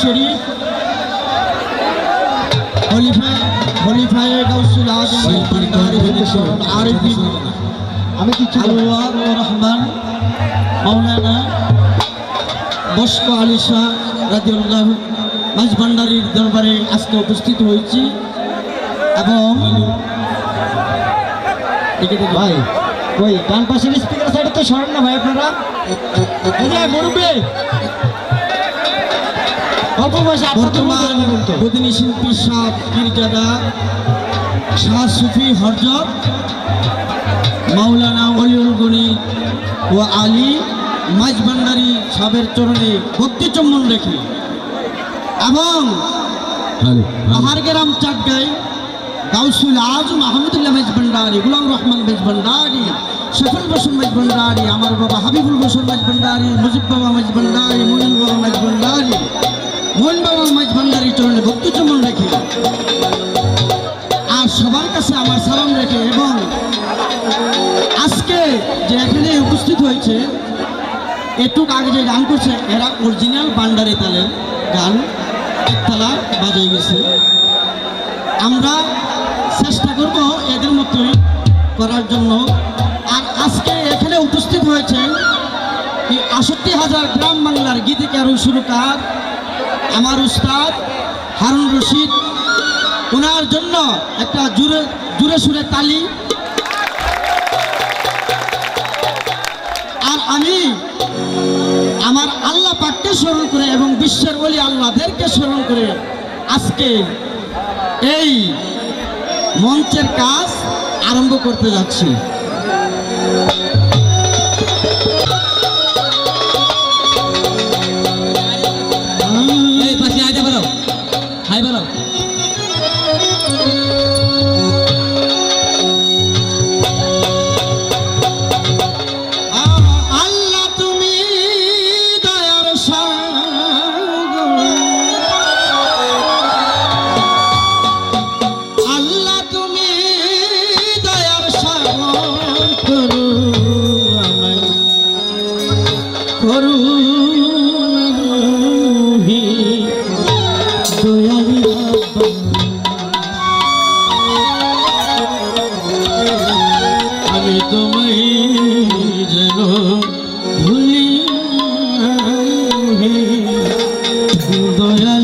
শরীফ আমি কিছু রহমান মাওলানা বস্ক আলী শাহ রাজিউল্লাহ মাঝ ভান্ডারীর দরবারে আজকে উপস্থিত হয়েছি এবং ভাই ওই ডান পাশের স্পিকার সাইডে তো সরেন না ভাই আপনারা মুরব্বী বর্তমান বদিনী শিল্পী শাহ পীরজাদা শাহ সুফি হরজত মাওলানা অলিউল গনি ও আলী মাঝ ভান্ডারী সাহেবের চরণে ভক্তি চুম্বন রেখে এবং পাহাড়গ্রাম চাটগাই গাউসুল আজম আহমদুল্লাহ মেজ ভান্ডারি গুলাম রহমান মেজ ভান্ডারি সফল বসুন মেজ আমার বাবা হাবিবুল বসুন মেজ ভান্ডারি মুজিব বাবা মেজ ভান্ডারি মনিল বাবা মেজ মোহন বাবা মেজ ভান্ডারি চরণে ভক্তি চুম্বন রেখে। আর সবার কাছে আমার সালাম রেখে এবং আজকে যে এখানে উপস্থিত হয়েছে একটু আগে যে গান করছে, এরা অরিজিনাল বান্ডারি তালের গান, একতলা বাজে গেছে। আমরা চেষ্টা করব এদের মতোই করার জন্য। আর আজকে এখানে উপস্থিত হয়েছেন আষট্টি হাজার গ্রাম বাংলার গীতিকার সুরকার আমার উস্তাদ হারুন রশিদ ওনার জন্য একটা জুড়ে জুড়ে সুরে তালি। আর আমি আমার আল্লাহ পাককে স্মরণ করে এবং বিশ্বের বলি আল্লাহদেরকে স্মরণ করে আজকে এই মঞ্চের কাজ আরম্ভ করতে যাচ্ছি। যেন ভুলি দয়া